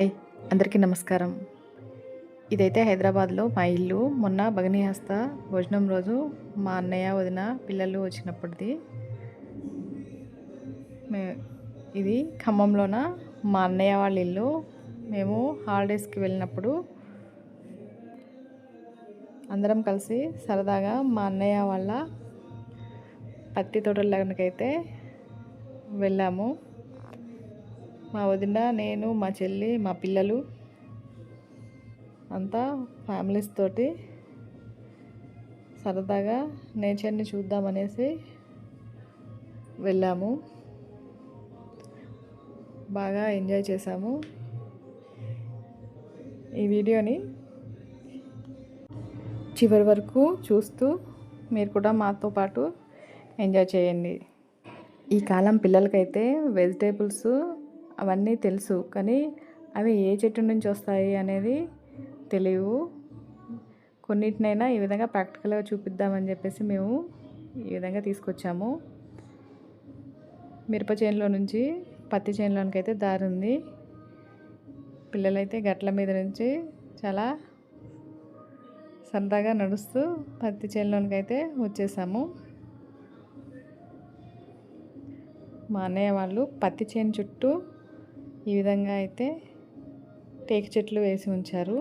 Hi అందరికీ నమస్కారం. ఇదైతే హైదరాబాద్లో మా ఇల్లు. మొన్న భగనీహస్త హస్త భోజనం రోజు మా అన్నయ్య వదిన పిల్లలు వచ్చినప్పటిది. మే ఇది ఖమ్మంలోన మా అన్నయ్య వాళ్ళ ఇల్లు. మేము హాలిడేస్కి వెళ్ళినప్పుడు అందరం కలిసి సరదాగా మా అన్నయ్య వాళ్ళ పత్తి తోటలకైతే వెళ్ళాము. మా వదిన నేను మా చెల్లి మా పిల్లలు అంతా ఫ్యామిలీస్ తోటి సరదాగా నేచర్ని చూద్దామనేసి వెళ్ళాము. బాగా ఎంజాయ్ చేసాము ఈ వీడియోని చివరి వరకు చూస్తూ మీరు కూడా మాతో పాటు ఎంజాయ్ చేయండి. ఈ కాలం పిల్లలకైతే వెజిటేబుల్స్ అవన్నీ తెలుసు కానీ అవి ఏ చెట్టు నుంచి వస్తాయి అనేది తెలియవు. కొన్నిటినైనా ఈ విధంగా ప్రాక్టికల్గా చూపిద్దామని చెప్పేసి మేము ఈ విధంగా తీసుకొచ్చాము. మిరప చేనులో నుంచి పత్తి చేనులోనికి అయితే దారి ఉంది. పిల్లలైతే గట్ల మీద నుంచి చాలా సరదాగా నడుస్తూ పత్తి చేనులోనికి అయితే వచ్చేసాము. మా అన్నయ్య వాళ్ళు పత్తి చేను చుట్టూ ఈ విధంగా అయితే టేకు చెట్లు వేసి ఉంచారు.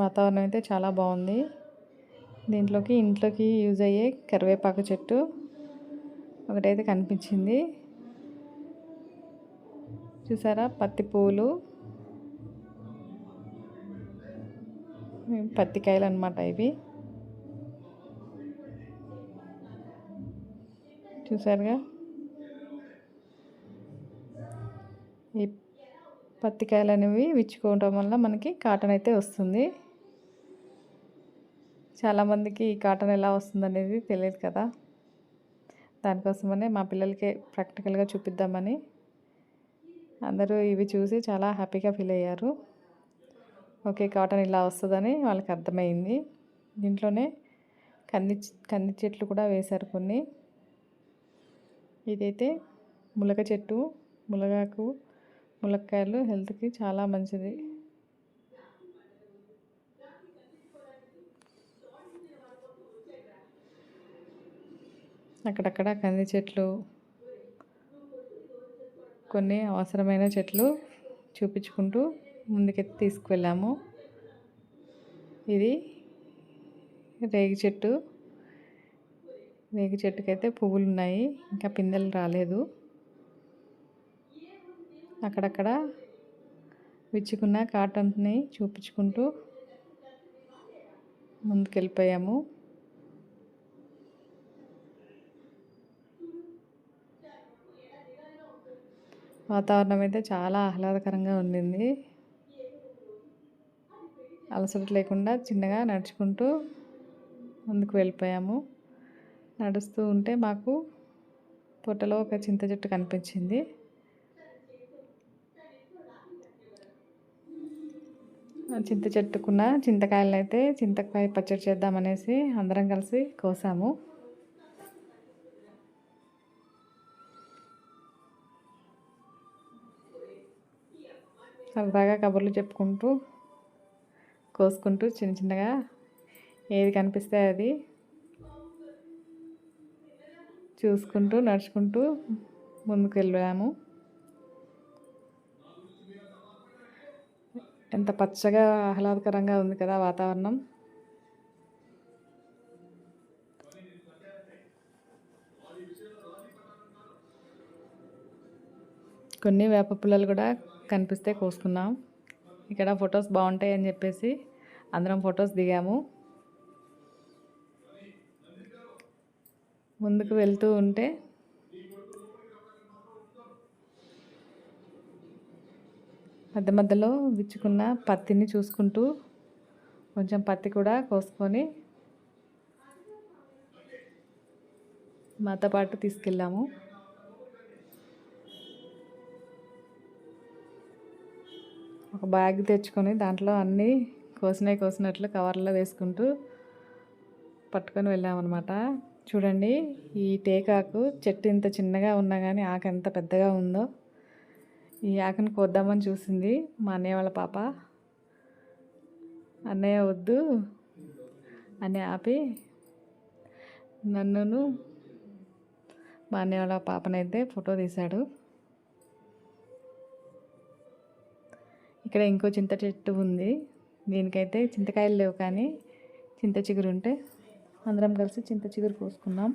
వాతావరణం అయితే చాలా బాగుంది. దీంట్లోకి ఇంట్లోకి యూజ్ అయ్యే కరివేపాకు చెట్టు ఒకటైతే కనిపించింది. చూసారా? పత్తి పువ్వులు పత్తికాయలు అనమాట ఇవి. చూసారుగా ఈ పత్తికాయలు అనేవి విచ్చుకోవటం వల్ల మనకి కాటన్ అయితే వస్తుంది. చాలామందికి ఈ కాటన్ ఎలా వస్తుంది అనేది తెలియదు కదా. దానికోసమనే మా పిల్లలకి ప్రాక్టికల్గా చూపిద్దామని అందరూ ఇవి చూసి చాలా హ్యాపీగా ఫీల్ అయ్యారు. ఓకే కాటన్ ఇలా వస్తుందని వాళ్ళకి అర్థమైంది. దీంట్లోనే కంది కంది చెట్లు కూడా వేశారు కొన్ని. ఇదైతే ములగ చెట్టు ములగాకు ములక్కాయలు హెల్త్కి చాలా మంచిది. అక్కడక్కడ కంది చెట్లు కొన్ని అవసరమైన చెట్లు చూపించుకుంటూ ముందుకెత్తి తీసుకువెళ్ళాము. ఇది రేగి చెట్టు. వేగ చెట్టుకైతే పువ్వులు ఉన్నాయి ఇంకా పిందెలు రాలేదు. అక్కడక్కడ విచ్చుకున్న కాటన్ని చూపించుకుంటూ ముందుకెళ్ళిపోయాము. వాతావరణం అయితే చాలా ఆహ్లాదకరంగా ఉండింది. అలసట లేకుండా చిన్నగా నడుచుకుంటూ ముందుకు వెళ్ళిపోయాము. నడుస్తూ ఉంటే మాకు పొట్టలో ఒక చింత చెట్టు కనిపించింది. చింత చెట్టుకున్న చింతకాయలను అయితే చింతకాయ పచ్చడి చేద్దామనేసి అందరం కలిసి కోసాము. సరదాగా కబుర్లు చెప్పుకుంటూ కోసుకుంటూ చిన్న చిన్నగా ఏది కనిపిస్తే అది చూసుకుంటూ నడుచుకుంటూ ముందుకు వెళ్ళాము ఎంత పచ్చగా ఆహ్లాదకరంగా ఉంది కదా వాతావరణం. కొన్ని వేప పుల్లలు కూడా కనిపిస్తే కోసుకున్నాం ఇక్కడ ఫొటోస్ బాగుంటాయి అని చెప్పేసి అందరం ఫొటోస్ దిగాము. ముందుకు వెళ్తూ ఉంటే మధ్య మధ్యలో విచ్చుకున్న పత్తిని చూసుకుంటూ కొంచెం పత్తి కూడా కోసుకొని మాతో పాటు తీసుకెళ్ళాము. ఒక బ్యాగ్ తెచ్చుకొని దాంట్లో అన్నీ కోసినవి కోసినట్లు కవర్లో వేసుకుంటూ పట్టుకొని వెళ్ళామన్నమాట. చూడండి ఈ టేకాకు చెట్టు ఇంత చిన్నగా ఉన్నా కానీ ఆకు ఎంత పెద్దగా ఉందో. ఈ ఆకును కోద్దామని చూసింది మా అన్నయ్య వాళ్ళ పాప. అన్నయ్య వద్దు అని ఆపి నన్నును మా అన్నయ్య వాళ్ళ పాపనైతే ఫోటో తీశాడు. ఇక్కడ ఇంకో చింత చెట్టు ఉంది. దీనికైతే చింతకాయలు లేవు కానీ చింత చిగురు ఉంటే అందరం కలిసి చింత చిగురు కోసుకున్నాం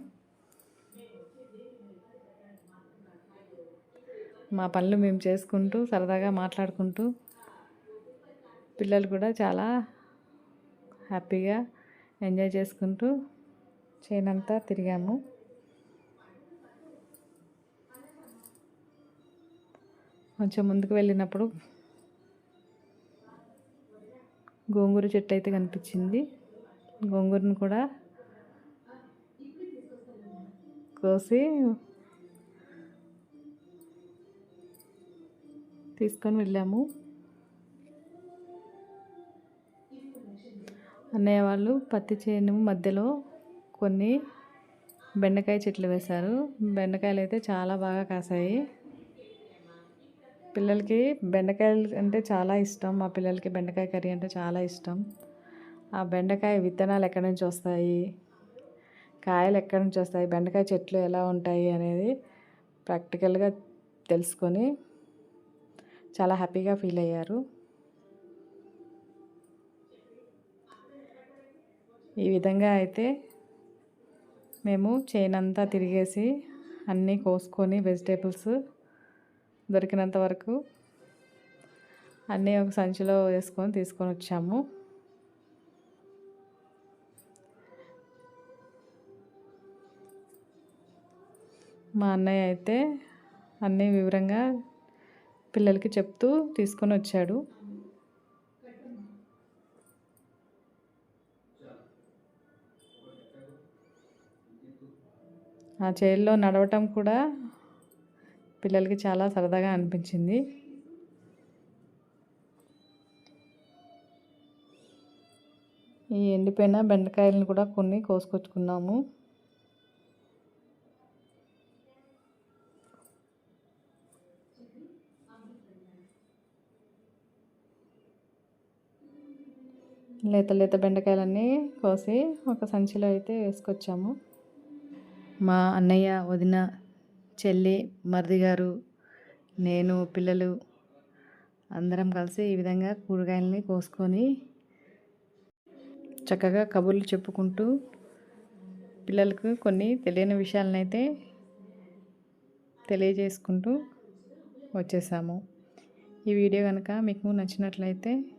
మా పనులు మేము చేసుకుంటూ సరదాగా మాట్లాడుకుంటూ పిల్లలు కూడా చాలా హ్యాపీగా ఎంజాయ్ చేసుకుంటూ చేయనంతా తిరిగాము. కొంచెం ముందుకు వెళ్ళినప్పుడు గోంగూర చెట్టు అయితే కనిపించింది. గోంగూరను కూడా కోసి తీసుకొని వెళ్ళాము. అన్నయ్య వాళ్ళు పత్తి చేను మధ్యలో కొన్ని బెండకాయ చెట్లు వేశారు. బెండకాయలు అయితే చాలా బాగా కాసాయి. పిల్లలకి బెండకాయలు అంటే చాలా ఇష్టం. మా పిల్లలకి బెండకాయ కర్రీ అంటే చాలా ఇష్టం. ఆ బెండకాయ విత్తనాలు ఎక్కడి నుంచి వస్తాయి? కాయలు ఎక్కడి నుంచి వస్తాయి? బెండకాయ చెట్లు ఎలా ఉంటాయి? అనేది ప్రాక్టికల్గా తెలుసుకొని చాలా హ్యాపీగా ఫీల్ అయ్యారు. ఈ విధంగా అయితే మేము చేనంతా తిరిగేసి అన్నీ కోసుకొని వెజిటేబుల్స్ దొరికినంత వరకు అన్నీ ఒక సంచిలో వేసుకొని తీసుకొని వచ్చాము. మా అన్నయ్య అయితే అన్నీ వివరంగా పిల్లలకి చెప్తూ తీసుకొని వచ్చాడు. ఆ చైర్లో నడవటం కూడా పిల్లలకి చాలా సరదాగా అనిపించింది. ఈ ఎండిపోయిన బెండకాయలను కూడా కొన్ని కోసుకొచ్చుకున్నాము. లేత లేత బెండకాయలన్నీ కోసి ఒక సంచిలో అయితే వేసుకొచ్చాము. మా అన్నయ్య వదిన చెల్లి మరిది గారు నేను పిల్లలు అందరం కలిసి ఈ విధంగా కూరగాయలని కోసుకొని చక్కగా కబుర్లు చెప్పుకుంటూ పిల్లలకు కొన్ని తెలియని విషయాలనైతే తెలియజేసుకుంటూ వచ్చేసాము. ఈ వీడియో కనుక మీకు నచ్చినట్లయితే